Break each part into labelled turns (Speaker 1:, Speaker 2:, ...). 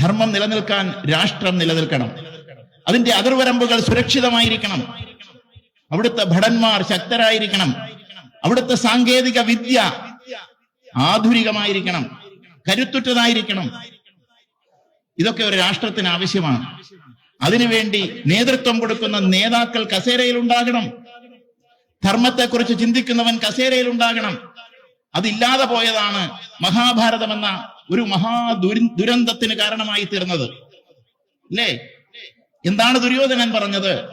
Speaker 1: ധർമ്മം നിലനിൽക്കാൻ രാഷ്ട്രം നിലനിൽക്കണം. അതിന്റെ അതിർവരമ്പുകൾ സുരക്ഷിതമായിരിക്കണം. അവിടുത്തെ ഭടന്മാർ ശക്തരായിരിക്കണം. അവിടുത്തെ സാങ്കേതിക വിദ്യ ആധുനികമായിരിക്കണം. കരുത്തുറ്റതായിരിക്കണം. ഇതൊക്കെ ഒരു രാഷ്ട്രത്തിന് ആവശ്യമാണ്. അതിനുവേണ്ടി നേതൃത്വം കൊടുക്കുന്ന നേതാക്കൾ കസേരയിൽ ഉണ്ടാകണം. ധർമ്മത്തെക്കുറിച്ച് ചിന്തിക്കുന്നവൻ കസേരയിൽ ഉണ്ടാകണം. അതില്ലാതെ പോയതാണ് മഹാഭാരതം എന്ന ഒരു മഹാ ദുരി ദുരന്തത്തിന് കാരണമായി തീർന്നത്. അല്ലേ? എന്താണ് ദുര്യോധനൻ പറഞ്ഞത്?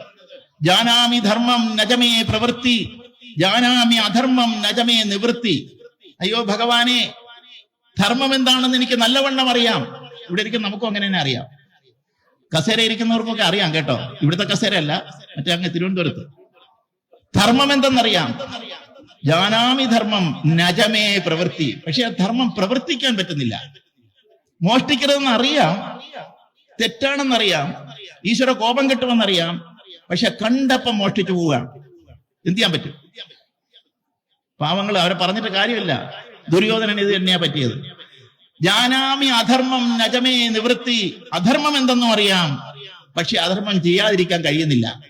Speaker 1: ജാനാമി ധർമ്മം നജമേ പ്രവൃത്തി ജാനാമി അധർമ്മം നജമേ നിവൃത്തി. അയ്യോ ഭഗവാനെ ധർമ്മം എന്താണെന്ന് എനിക്ക് നല്ലവണ്ണം അറിയാം. ഇവിടെ ഇരിക്കും നമുക്കും അങ്ങനെ തന്നെ അറിയാം. കസേര ഇരിക്കുന്നവർക്കൊക്കെ അറിയാം കേട്ടോ. ഇവിടുത്തെ കസേര അല്ല മറ്റേ അങ്ങ് തിരുവനന്തപുരത്ത്. ധർമ്മം എന്തെന്നറിയാം? ജാനാമി ധർമ്മം നജമേ പ്രവൃത്തി. പക്ഷെ ആ ധർമ്മം പ്രവർത്തിക്കാൻ പറ്റുന്നില്ല. മോഷ്ടിക്കരുതെന്ന് അറിയാം തെറ്റാണെന്നറിയാം. ഈശ്വര കോപം കിട്ടുമെന്നറിയാം. പക്ഷെ കണ്ടപ്പം മോഷ്ടിച്ചു പോവുകയാണ് എന്ത് ചെയ്യാൻ പറ്റും? പാവങ്ങൾ അവരെ പറഞ്ഞിട്ട് കാര്യമില്ല. ദുര്യോധനൻ ഇത് തന്നെയാ പറ്റിയത്. ജാനാമി അധർമ്മം നജമേ നിവൃത്തി. അധർമ്മം എന്തെന്നും അറിയാം. പക്ഷെ അധർമ്മം ചെയ്യാതിരിക്കാൻ കഴിയുന്നില്ല.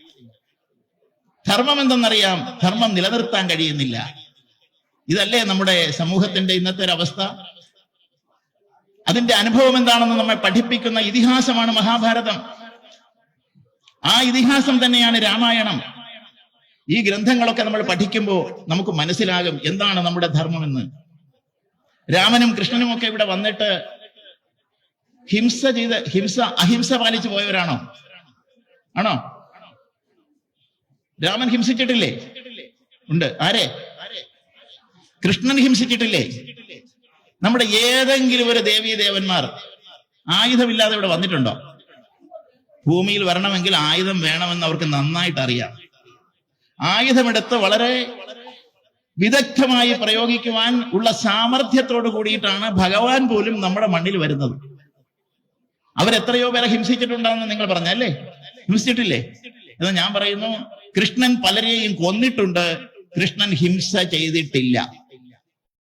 Speaker 1: ധർമ്മം എന്തെന്നറിയാം ധർമ്മം നിലനിർത്താൻ കഴിയുന്നില്ല. ഇതല്ലേ നമ്മുടെ സമൂഹത്തിന്റെ ഇന്നത്തെ ഒരു അവസ്ഥ? അതിന്റെ അനുഭവം എന്താണെന്ന് നമ്മെ പഠിപ്പിക്കുന്ന ഇതിഹാസമാണ് മഹാഭാരതം. ആ ഇതിഹാസം തന്നെയാണ് രാമായണം. ഈ ഗ്രന്ഥങ്ങളൊക്കെ നമ്മൾ പഠിക്കുമ്പോൾ നമുക്ക് മനസ്സിലാകും എന്താണ് നമ്മുടെ ധർമ്മമെന്ന്. രാമനും കൃഷ്ണനും ഒക്കെ ഇവിടെ വന്നിട്ട് ഹിംസ ചെയ്ത് ഹിംസ അഹിംസ പാലിച്ചു പോയവരാണോ? ആണോ? രാമൻ ഹിംസിച്ചിട്ടില്ലേ? ഉണ്ട്. ആരെ? കൃഷ്ണൻ ഹിംസിച്ചിട്ടില്ലേ? നമ്മുടെ ഏതെങ്കിലും ഒരു ദേവീ ദേവന്മാർ ആയുധമില്ലാതെ ഇവിടെ വന്നിട്ടുണ്ടോ? ഭൂമിയിൽ വരണമെങ്കിൽ ആയുധം വേണമെന്ന് അവർക്ക് നന്നായിട്ട് അറിയാം ആയുധമെടുത്ത് വളരെ വിദഗ്ധമായി പ്രയോഗിക്കുവാൻ ഉള്ള സാമർഥ്യത്തോട് കൂടിയിട്ടാണ് ഭഗവാൻ പോലും നമ്മുടെ മണ്ണിൽ വരുന്നത്. അവരെത്രയോ പേരെ ഹിംസിച്ചിട്ടുണ്ടെന്ന് നിങ്ങൾ പറഞ്ഞല്ലേ? ഹിംസിച്ചിട്ടില്ലേ? എന്ന് ഞാൻ പറയുന്നു കൃഷ്ണൻ പലരെയും കൊന്നിട്ടുണ്ട്. കൃഷ്ണൻ ഹിംസ ചെയ്തിട്ടില്ല.